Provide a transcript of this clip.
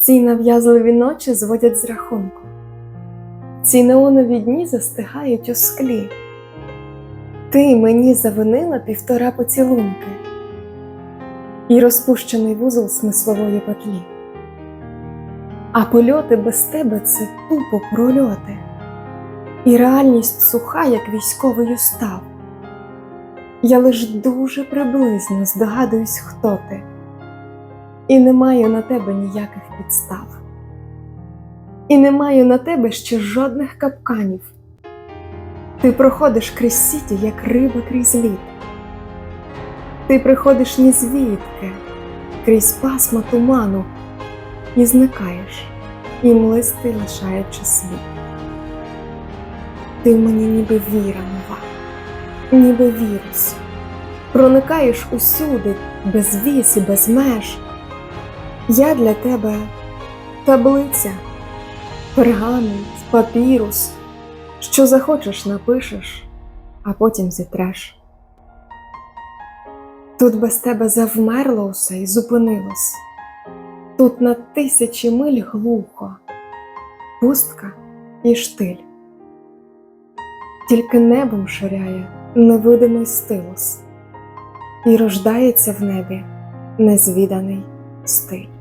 Ці нав'язливі ночі зводять з рахунку. Ці неонові дні застигають у склі. Ти мені завинила півтора поцілунки і розпущений вузол смислової петлі. А польоти без тебе це тупо прольоти, і реальність суха, як військовий устав. Я лиш дуже приблизно здогадуюсь, хто ти, і не маю на тебе ніяких підстав. І не маю на тебе ще жодних капканів. Ти проходиш крізь сіті, як риба крізь лід. Ти приходиш ні звідки, крізь пасма туману, і зникаєш, і млистий лишаючи слід. Ти мені ніби віра нова, ніби вірус. Проникаєш усюди, без віс і без меж. Я для тебе таблиця, пергамент, папірус, що захочеш напишеш, а потім зітреш. Тут без тебе завмерло усе і зупинилось. Тут на тисячі миль глухо, пустка і штиль. Тільки небом ширяє невидимий стилус, і рождається в небі незвіданий стиль.